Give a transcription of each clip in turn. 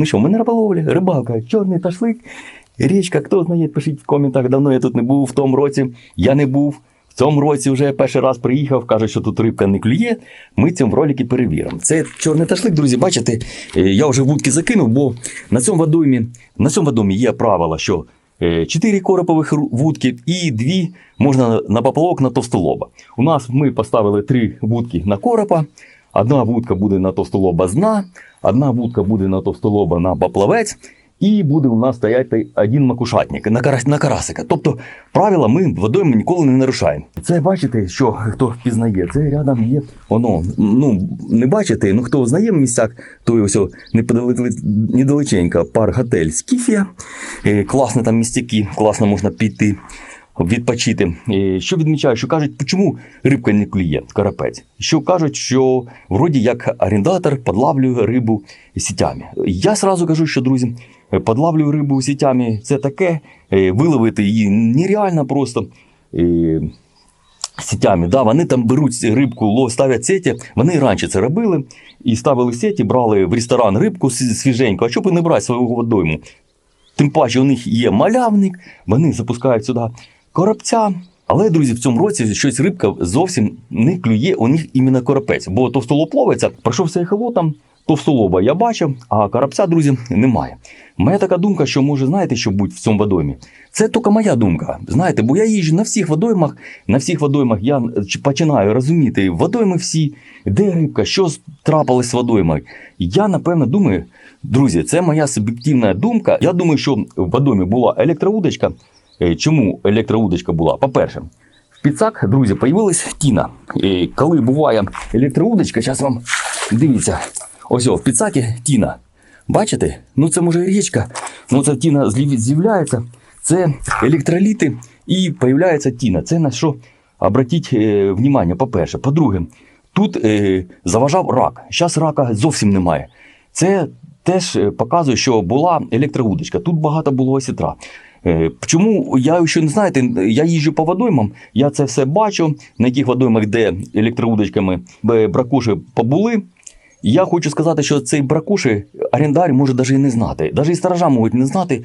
Ну що, ми на риболовлі, рибалка, чорний ташлик, річка, хто знає, пишіть в коментах. Давно я тут не був в тому році. Я не був. В цьому році вже перший раз приїхав, каже, що тут рибка не клює. Ми цьому ролики перевіримо. Це чорний ташлик, друзі, бачите, е, я вже вудки закинув, бо на цьому водоймі, на цьому водоймі є правило, що 4 коропових ру- вудки і 2 можна на- поплавок на товстолоба. У нас ми поставили 3 вудки на коропа. Одна вудка буде на товстолоба з дна, одна вудка буде на товстолоба на поплавець, і буде у нас стояти один макушатник на, карась, на карасика. Тобто правила ми водойми ніколи не нарушаємо. Це бачите, що хто впізнає, це рядом є воно. Ну не бачите, ну хто знає в місцях, то ось о, неподалеко- недалеченько пар готель Скіфія. Е, Класні там містяки, класно можна піти відпочити. Е, Що відмічаю, що кажуть, чому рибка не клює, карапець? Що кажуть, що вроді як орендатор подлавлює рибу сітями. Я сразу кажу, що друзі, подлавлюю рибу сітями це таке, е, виловити її нереально просто. Е, Сітями, да, вони там беруть рибку, ставлять сеті. Вони раніше це робили і ставили сеті, брали в ресторан рибку свіженьку, а щоб і не брати свого водойму. Тим паче у них є малявник, вони запускають сюди коробця. Але, друзі, в цьому році щось рибка зовсім не клює, у них іменно коропець. Бо товстолоб ловиться, пройшовся ехолотом, товстолоба я бачив, а коробця, друзі, немає. Моя така думка, що може, знаєте, що будь в цьому водоймі? Це тільки моя думка. Знаєте, бо я їжджу на всіх водоймах, на всіх водоймах я починаю розуміти водойми всі, де рибка, що трапилось з водоймою. Я напевно думаю, друзі, це моя суб'єктивна думка. Я думаю, що в водоймі була електроудочка. Е, Чому електроудочка була? По-перше, в підсак, друзі, появилась тіна. І коли буває електроудочка, зараз вам дивіться, ось в підсакі тіна. Бачите? Ну це може річка, ну ця тіна з'являється. Це електроліти і появляється тіна. Це на що обратіть е, по-перше. По-друге, тут е, заважав рак. Зараз рака зовсім немає. Це теж е, показує, що була електроудочка. Тут багато було осітра. Е, Чому я ще не знаєте, я їжджу по водоймам, я це все бачу, на яких водоймах, де електроудочками е, бракуші побули. Я хочу сказати, що цей бракуші орендар може навіть і не знати. Навіть і сторожа можуть не знати.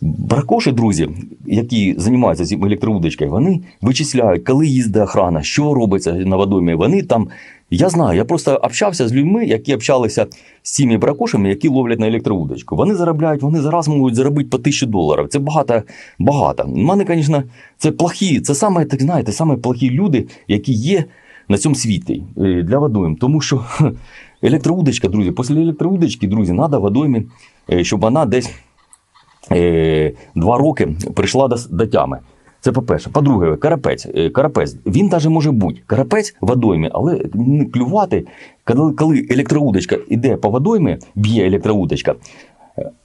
Бракоші, друзі, які займаються цим електроудочкою, вони вичисляють, коли їздить охрана, що робиться на водоймі. Вони там. Я знаю, я просто общався з людьми, які общалися з цими бракошами, які ловлять на електроудочку. Вони заробляють, вони зараз можуть заробити по тисячу доларів. Це багато. багато. У мене, звісно, це плохі, це саме, так знаєте, саме плохі люди, які є на цьому світі е, для водойм. Тому що електроудочка, друзі, після електроудочки, друзі, треба водоймі, е, щоб вона десь е, два роки прийшла до, до тями. Це по-перше. По-друге, карапець. Е, Карапець, він навіть може бути. Карапець водоймі, але клювати, коли, електроудочка йде по водоймі, б'є електроудочка,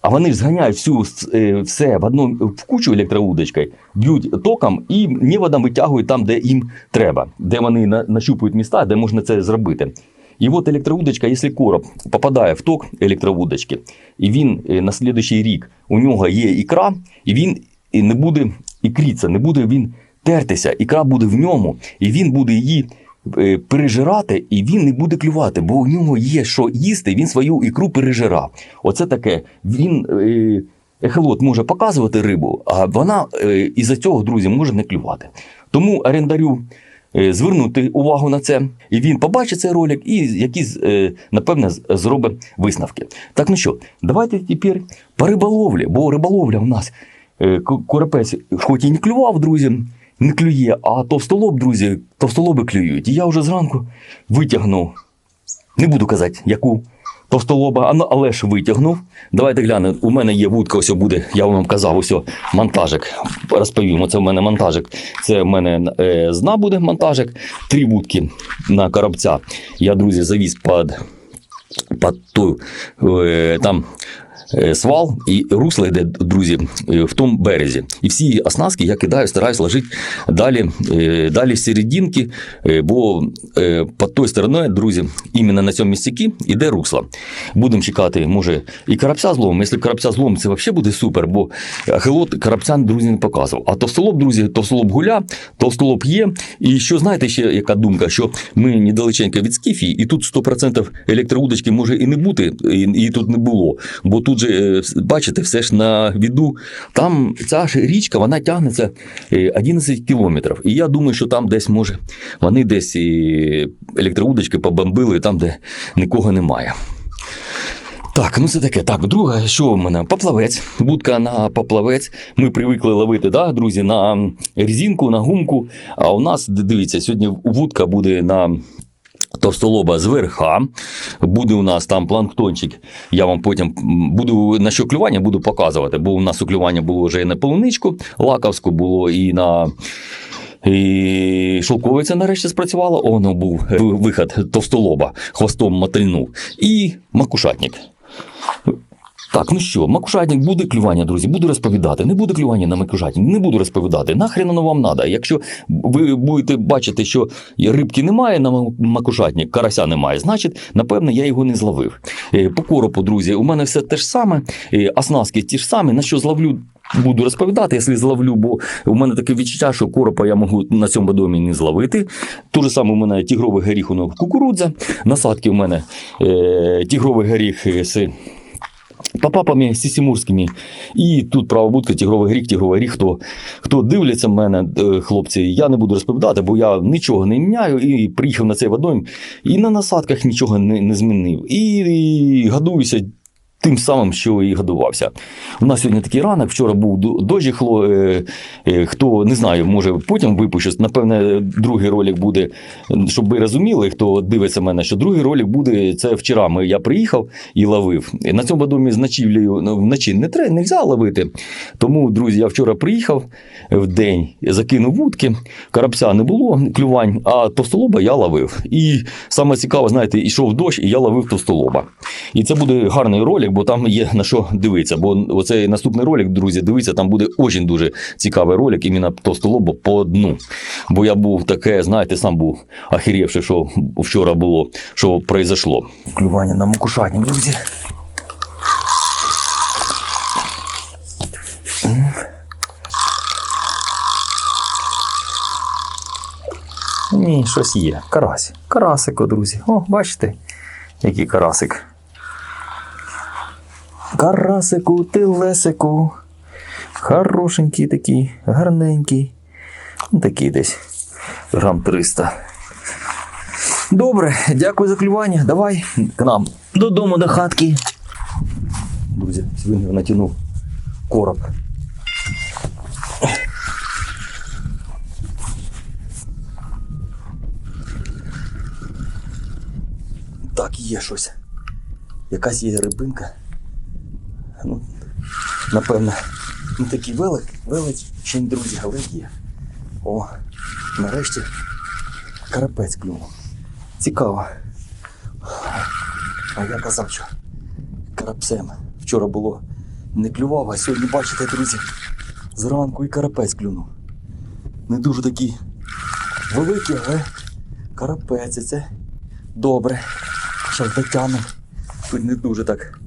а вони ж зганяють всю е, все в одну в кучу електроудочкою, б'ють током і неводом витягують там, де їм треба, де вони на- нащупують міста, де можна це зробити. І от електроудочка, якщо короб попадає в ток електроудочки, і він е, на слідуючий рік у нього є ікра, і він не буде ікріться, не буде він тертися, ікра буде в ньому, і він буде її е, пережирати, і він не буде клювати, бо у нього є що їсти, він свою ікру пережира. Оце таке. Він. Е, Ехолот може показувати рибу, а вона е, із-за цього, друзі, може не клювати. Тому орендарю звернути увагу на це, і він побачить цей ролик і якісь, напевне, зробить висновки. Так, ну що, давайте тепер по риболовлі, бо риболовля у нас е, хоч і не клював, друзі, не клює, а товстолоб, друзі, товстолоби клюють. І я вже зранку витягнув, не буду казати, яку. Товстолоба, ну, але ж витягнув. Давайте глянемо. У мене є вудка, ось буде, я вам казав, ось монтажик. Розповім, це в мене монтажик. Це в мене е, зна буде монтажик. Три вудки на коробця. Я, друзі, завіз під, під ту, е, там свал і русло йде, друзі, е, в тому березі. І всі оснастки я кидаю, стараюсь ложити далі, е, далі в серединки, е, бо е, під тою стороною, друзі, іменно на цьому містякі йде русло. Будемо чекати, може, і карапця зловимо. Якщо карапця зловимо, це взагалі буде супер, бо хелот карапця, друзі, не показував. А товстолоб, друзі, товстолоб гуля, товстолоб є. І що знаєте, ще яка думка, що ми недалеченько від Скіфії, і тут 100% електроудочки може і не бути, і, і тут не було. бо тут же, е, бачите, все ж на віду. Там ця ж річка вона тягнеться е, 11 кілометрів. І я думаю, що там десь може вони десь електроудочки побомбили там, де нікого немає. Так, ну це таке. Так, друге, що в мене? Поплавець. Будка на поплавець. Ми привикли ловити, да, друзі, на резинку, на гумку. А у нас, дивіться, сьогодні вудка буде на. Товстолоба з верха, буде у нас там планктончик. Я вам потім буду на що клювання буду показувати, бо у нас уклювання було вже і на полуничку, лаковську було і на і шовковиця нарешті спрацювала. Воно був вихід виход товстолоба, хвостом мотильнув. І макушатник. Так, ну що, макушатник буде клювання, друзі, буду розповідати. Не буде клювання на макушатник, не буду розповідати. Нахрен воно вам треба. Якщо ви будете бачити, що рибки немає на макушатник, карася немає, значить, напевно, я його не зловив. Е, По коропу, друзі, у мене все те ж саме, е, оснастки ті ж самі, на що зловлю. Буду розповідати, якщо зловлю, бо у мене таке відчуття, що коропа я можу на цьому домі не зловити. Те ж саме у мене тігровий горіх, воно кукурудза. Насадки у мене е, тігровий горіх е, з Папапами сісімурськими. І тут правобутка, тігровий гріх, тігровий гріх. Хто, хто дивляться мене, е, хлопці, я не буду розповідати, бо я нічого не міняю і приїхав на цей водойм, і на насадках нічого не, не змінив. І, і годуюся тим самим, що і годувався. У нас сьогодні такий ранок, вчора був до- хло, е, е, хто не знаю, може потім випущу. Напевне, другий ролик буде, щоб ви розуміли, хто дивиться мене, що другий ролик буде це вчора. Ми, я приїхав і ловив. На цьому домі з ночівлею ну, вночі не треба, не можна ловити. Тому, друзі, я вчора приїхав в день, закинув вудки, карапця не було клювань, а товстолоба я ловив. І саме цікаво, знаєте, йшов дощ, і я ловив товстолоба. І це буде гарний ролик, бо там є на що дивитися. Бо оцей наступний ролик, друзі, дивіться, там буде дуже дуже цікавий ролик, іменно товстолоба по дну. Бо я був таке, знаєте, сам був ахірівши, що вчора було, що произошло. Клювання на макушатні, друзі. Ні, щось є. Карась. Карасико, друзі. О, бачите, який карасик. Карасику, ти лесику. Хорошенький такий, гарненький. Ну, Такий десь грам 300. Добре, дякую за клювання. Давай к нам додому до хатки. Друзі, свиню натягнув короб. Так, є щось. Якась є рибинка. Ну, напевно, не такий велик, величень, друзі, але є. О, нарешті карапець клюнув. Цікаво. А я казав, що карапцем вчора було не клював, а сьогодні, бачите, друзі, зранку і карапець клюнув. Не дуже такий великий, але карапець це добре. Зараз дотягнемо. Тут не дуже так.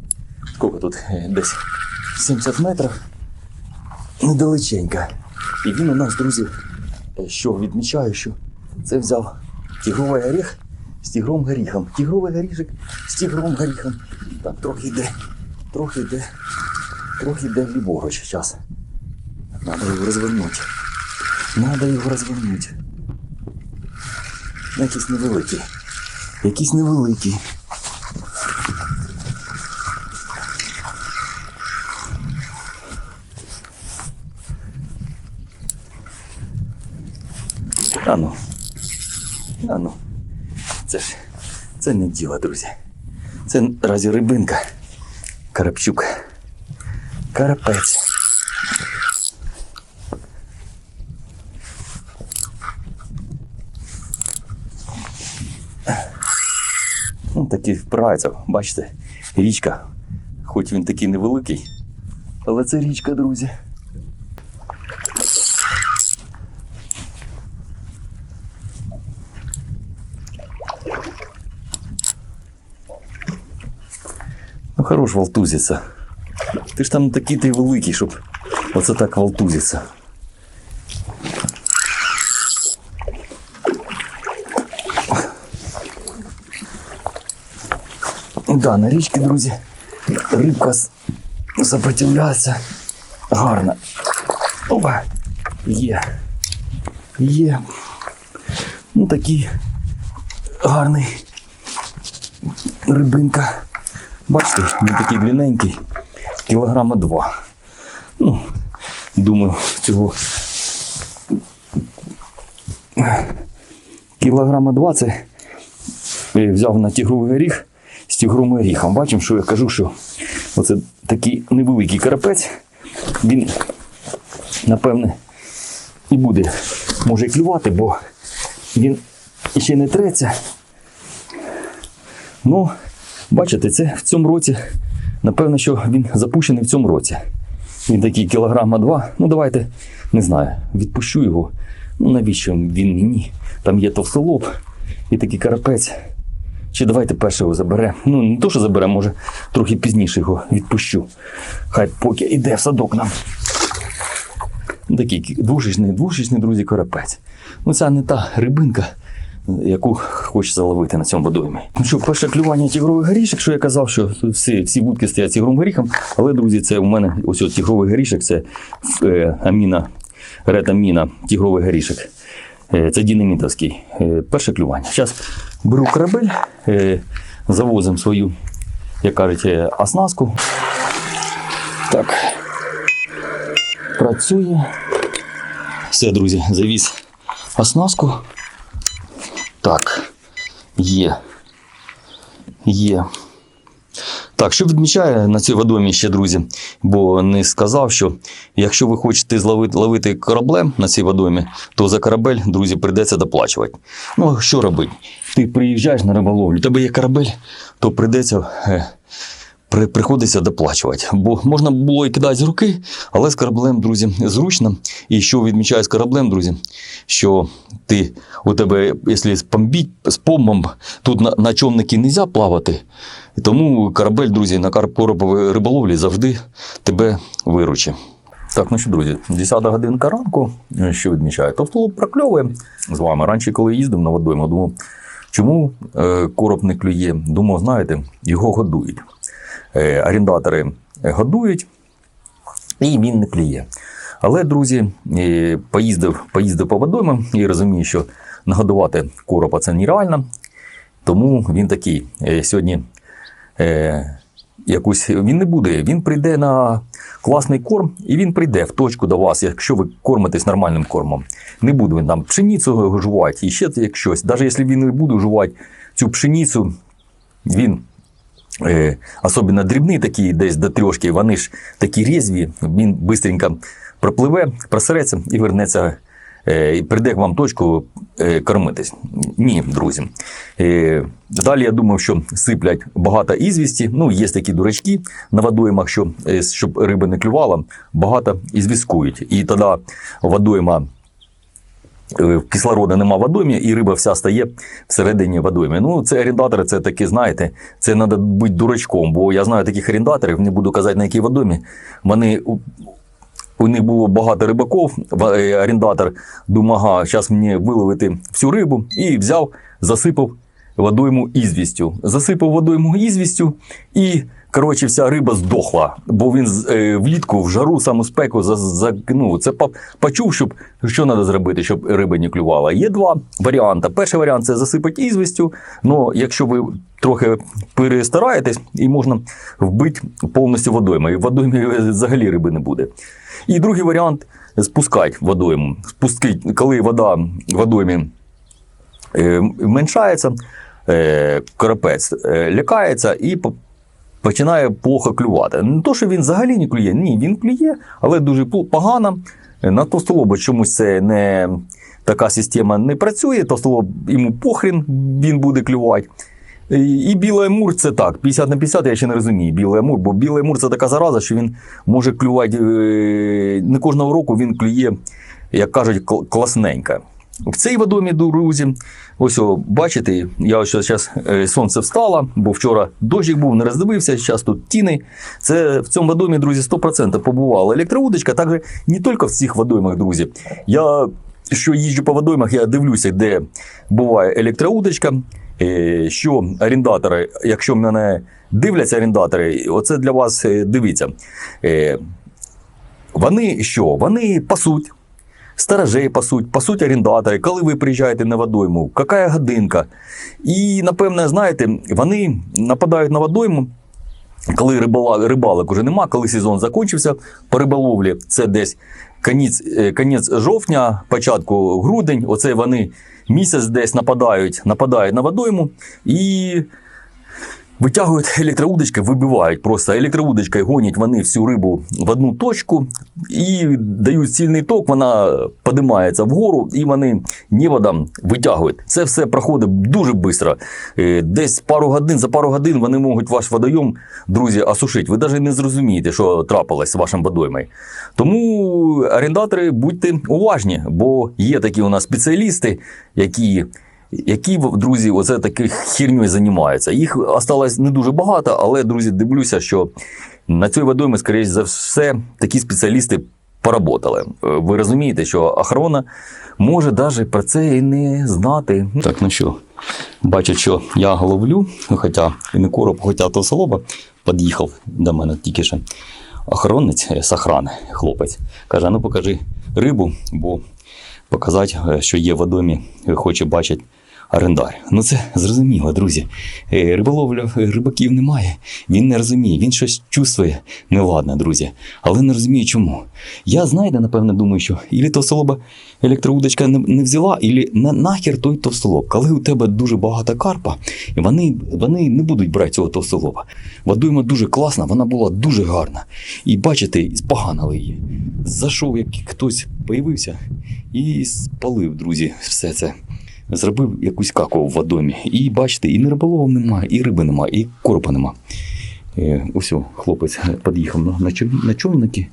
Скільки тут? Десь 70 метрів. Недалеченько. І він у нас, друзі, е, що відмічаю, що це взяв тігровий горіх з тігровим горіхом. Тігровий горішок з тігровим горіхом. Так, трохи йде, трохи йде, трохи йде ліворуч. Зараз. Надо його розвернути. Надо його розвернути. Ну, Якийсь невеликий. Якийсь невеликий. А ну. А ну. Це ж це не діло, друзі. Це разі рибинка. Карапчук. Карапець. Ну, такий впирається, бачите, річка. Хоч він такий невеликий, але це річка, друзі. Хорош валтузиться. Ти ж там такий ти великий, щоб оце так валтузиться. Да, на річці, друзі, Рибка сопротивляється. Гарно. Опа. Є. Є. Ну такий гарний рибинка. Бачите, він такий длинненький, кілограма два. Ну, думаю, цього кілограма два це я взяв на тігровий горіх з тігровим горіхом. Бачимо, що я кажу, що оце такий невеликий карапець. Він, напевне, і буде може клювати, бо він ще не треться. Ну, бачите, це в цьому році, напевно, що він запущений в цьому році. Він такий кілограма два. Ну, давайте, не знаю, відпущу його. Ну, навіщо він мені? Там є товстолоб і такий карапець. Чи давайте першого заберемо. Ну, не то, що заберемо, може, трохи пізніше його відпущу. Хай поки йде в садок нам. Такий двушечний, двушечний, друзі, карапець. Ну, це не та рибинка, яку хочеться ловити на цьому водоймі. Ну що, перше клювання тігрових горішок, що я казав, що всі, всі вудки стоять тігровим горіхом, але, друзі, це у мене ось от тігровий горішок, це е, аміна, ретаміна, тігровий горішок. Е, Це динамітовський. Е, Перше клювання. Зараз беру корабель, е, завозимо свою, як кажуть, е, оснастку. Так. Працює. Все, друзі, завіз оснастку. Так. Є. Є. Так, що відмічає на цій водомі ще, друзі, бо не сказав, що якщо ви хочете зловити ловити кораблем на цій водомі, то за корабель, друзі, прийдеться доплачувати. Ну, що робити? Ти приїжджаєш на риболовлю, у тебе є корабель, то прийдеться. При, приходиться доплачувати. Бо можна було і кидати з руки, але з кораблем, друзі, зручно. І що відмічаю з кораблем, друзі, що ти у тебе, якщо спомбіть з помбом, тут на, на човники не можна плавати. І тому корабель, друзі, на карпороповій риболовлі завжди тебе виручить. Так, ну що, друзі, 10 годинка ранку, що відмічаю? Товстолоб прокльовує з вами. Раніше, коли їздив на водойму, думав, чому е, короб не клює? Думав, знаєте, його годують. Е, орендатори годують, і він не клює. Але, друзі, е, поїздив, поїздив по водоймам і розумію, що нагодувати коропа це нереально. Тому він такий е, сьогодні якусь він не буде. Він прийде на класний корм, і він прийде в точку до вас, якщо ви кормитесь нормальним кормом. Не буде він там пшеницю жувати і ще як щось. Навіть якщо він не буде жувати цю пшеницю, він. Е, особливо дрібний такий, десь до трьошки, вони ж такі різві, він швидко пропливе, просереться і вернеться, е, і прийде вам точку е, кормитись. Ні, друзі. Далі я думав, що сиплять багато ізвісті. Ну, є такі дурачки на водоймах, що щоб риба не клювала, багато ізвіскують. І тоді водойма кислорода нема в водоймі, і риба вся стає всередині водойми. Ну, це орендатори, це такі, знаєте, це треба бути дурачком, бо я знаю таких орендаторів, не буду казати на якій водоймі. Вони у- них було багато рибаків. е, Орендатор думав, ага, зараз мені виловити всю рибу, і взяв, засипав водойму ізвістю. Засипав водойму ізвістю і. Коротше, вся риба здохла, бо він е, влітку в жару саму спеку за, ну, це почув, щоб що треба зробити, щоб риба не клювала. Є два варіанти. Перший варіант це засипати ізвістю. Ну, якщо ви трохи перестараєтесь, і можна вбити повністю водойму. І в водоймі взагалі риби не буде. І другий варіант спускати водойму. Спустити, коли вода в водоймі е, меншається, е, карапець лякається і починає плохо клювати. Не то, що він взагалі не клює, ні, він клює, але дуже погано. На товстолоба чомусь це не така система не працює, товстолоб йому похрін, він буде клювати. І білий амур це так, 50 на 50 я ще не розумію. Білий амур, бо білий амур це така зараза, що він може клювати е, не кожного року він клює, як кажуть, класненько. В цій водомі, друзі, ось о, бачите, я ось зараз сонце встало, бо вчора дощик був, не роздивився, зараз тут тіни. Це в цьому водомі, друзі, 100% побувала електроудочка, також не тільки в цих водоймах, друзі. Я що їжджу по водоймах, я дивлюся, де буває електроудочка. е, що орендатори, якщо мене дивляться орендатори, оце для вас е, дивіться. Е, Вони що? Вони пасуть. Сторожей пасуть, пасуть орендатори, коли ви приїжджаєте на водойму, яка годинка. І, напевне, знаєте, вони нападають на водойму, коли рибала, рибалок уже нема, коли сезон закінчився по риболовлі, це десь конець, е, конець жовтня, початку грудень, оце вони місяць десь нападають, нападають на водойму. І витягують електроудочки, вибивають просто електроудочкою гонять вони всю рибу в одну точку і дають сильний ток, вона подимається вгору, і вони неводом витягують. Це все проходить дуже швидко. Десь пару годин, за пару годин вони можуть ваш водойом, друзі, осушити. Ви навіть не зрозумієте, що трапилось з вашим водоймою. Тому орендатори будьте уважні, бо є такі у нас спеціалісти, які. Які друзі, оце таких херньою займаються. Їх осталось не дуже багато, але друзі, дивлюся, що на цій водоймі, скоріш за все, такі спеціалісти поработали. Е, Ви розумієте, що охорона може навіть про це і не знати. Так, ну що, бачать, що я ловлю, хоча і не короб, хоча то солоба, під'їхав до мене тільки що охоронець е, з охрани, хлопець. Каже: ну покажи рибу, бо показати, е, що є водомі, хоче бачити орендар. Ну це зрозуміло, друзі. Е, Риболовля е, рибаків немає. Він не розуміє, він щось чувствує неладне, друзі. Але не розуміє чому. Я, знаєте, напевно, думаю, що ілі товстолоба електроудочка не, взяла, ілі на, нахер той товстолоб. Коли у тебе дуже багато карпа, вони, вони не будуть брати цього товстолоба. Водойма дуже класна, вона була дуже гарна. І бачите, споганили її. Зайшов, як хтось появився і спалив, друзі, все це. Зробив якусь каку в водомі. І бачите, і не риболову немає, і риби немає, і коропа нема. Е, ось хлопець під'їхав на, човники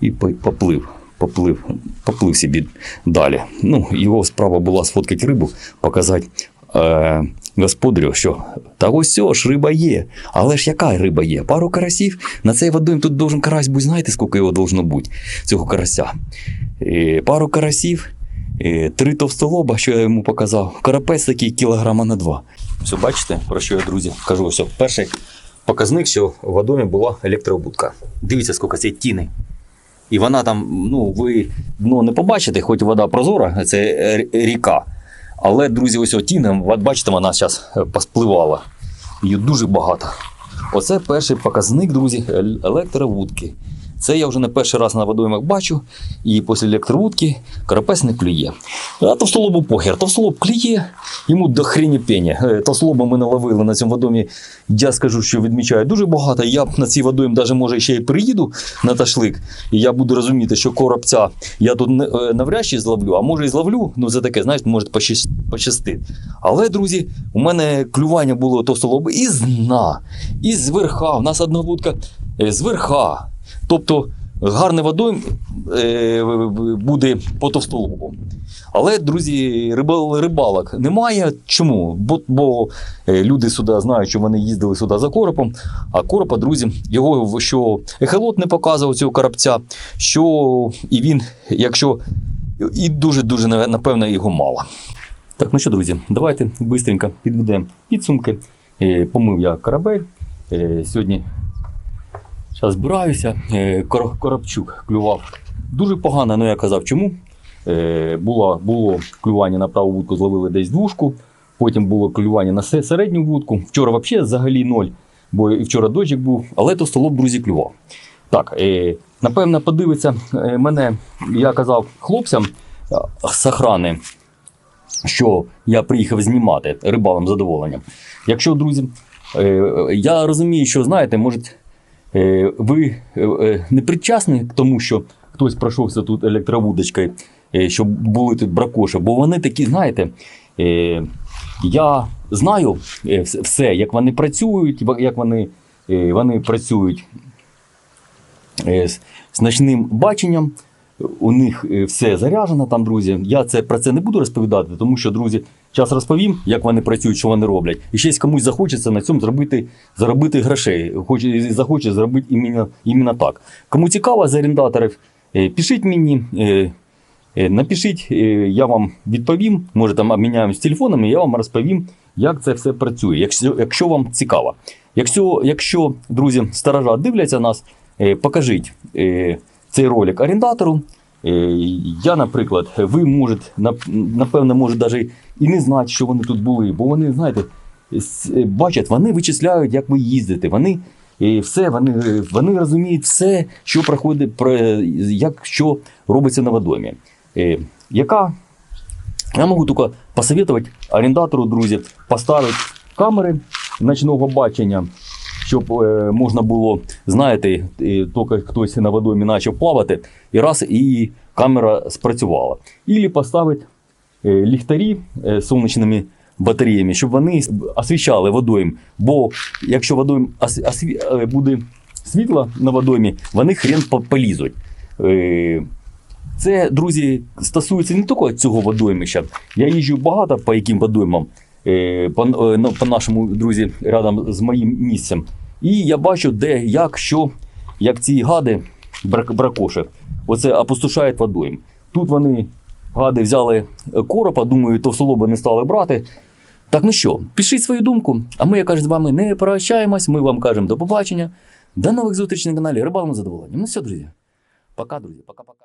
і поплив. Поплив, поплив собі далі. Ну, його справа була сфоткати рибу, показати е, господарю, що та ось ж риба є. Але ж яка риба є? Пару карасів. На цей водойм тут должен карась бути, знаєте, скільки його должно бути, цього карася? Е, пару карасів, три товстолоба, що я йому показав. Карапець такий кілограма на два. Все, бачите, про що я, друзі, кажу. Все, перший показник, що в водомі була електрообудка. Дивіться, скільки це тіни. І вона там, ну, ви дно не побачите, хоч вода прозора, це е, ріка. Але, друзі, ось тіна, бачите, вона зараз поспливала. Її дуже багато. Оце перший показник, друзі, ел- електровудки. Це я вже не перший раз на водоймах бачу, і після електровудки карапець не клює. А товстолобу похер. Товстолоб клює, йому до хрені пені. Е, Товстолоба ми наловили на цьому водомі. Я скажу, що відмічаю дуже багато. Я на цій водойм навіть може ще й приїду на ташлик, і я буду розуміти, що коробця я тут е, навряд чи зловлю, а може і зловлю. Ну це таке, знаєте, може пощастить. Але, друзі, у мене клювання було товстолоби і з дна, і з верха. У нас одна вудка е, з верха. Тобто гарний водойм е, буде по товстолобу. Але, друзі, рибал, рибалок немає. Чому? Бо, бо е, люди сюди знають, що вони їздили сюди за коропом, а коропа, друзі, його що ехолот не показував цього коробця, що і він, якщо і дуже-дуже напевно його мало. Так, ну що, друзі, давайте швидко підведемо підсумки. Е, Помив я корабель. Сьогодні зараз збираюся. Е, Коробчук клював дуже погано, але я казав, чому. Е, Було, було клювання на праву вудку, зловили десь двушку. Потім було клювання на се- середню вудку. Вчора взагалі взагалі ноль, бо і вчора дощик був, але то столоб, друзі, клював. Так, е, напевно, подивиться мене, я казав хлопцям з охрани, що я приїхав знімати рибалом з задоволенням. Якщо, друзі, я розумію, що знаєте, може, е, ви е, е, не причасні к тому, що хтось пройшовся тут електровудочкою, е, щоб були тут бракоші, бо вони такі, знаєте, е, я знаю е, все, як вони працюють, як вони, е, вони працюють е, з, з ночним баченням. У них е, все заряджено там, друзі. Я це про це не буду розповідати, тому що, друзі, час розповім, як вони працюють, що вони роблять. І ще комусь захочеться на цьому зробити, заробити грошей. Хоче, захоче зробити іменно, іменно так. Кому цікаво з орендаторів, е, пишіть мені. е, е, Напишіть, я вам відповім. Може там обміняємось телефонами, я вам розповім, як це все працює, якщо, якщо вам цікаво. Якщо, якщо друзі, сторожа дивляться нас, покажіть цей ролик орендатору. Е, Я, наприклад, ви можете, напевно, може навіть і не знати, що вони тут були, бо вони, знаєте, е, бачать, вони вичисляють, як ви їздите. Вони е, все, вони, вони розуміють все, що проходить, про- як що робиться на водомі. Яка я можу тільки посоветувати орендатору, друзі, поставити камери ночного бачення, щоб е, можна було, знаєте, тільки хтось на водомі почав плавати, і раз і камера спрацювала. Ілі поставити е, ліхтарі е, сонячними батареями, щоб вони освіщали водойм. Бо якщо водойм ос- осві- буде світло на водоймі, вони хрен полізуть. Це, друзі, стосується не тільки цього водоймища. Я їжджу багато по яким водоймам, по, е, ну, по нашому, друзі, рядом з моїм місцем. І я бачу, де, як, що, як ці гади, брак, бракоши, оце опустошають водойм. Тут вони, гади, взяли е, коропа, думаю, то солоби не стали брати. Так ну що, пишіть свою думку, а ми, як кажуть, з вами не прощаємось. Ми вам кажемо до побачення. До нових зустрічей на каналі Рибалимо задоволення. Ну все, друзі. Пока, друзі, пока-пока.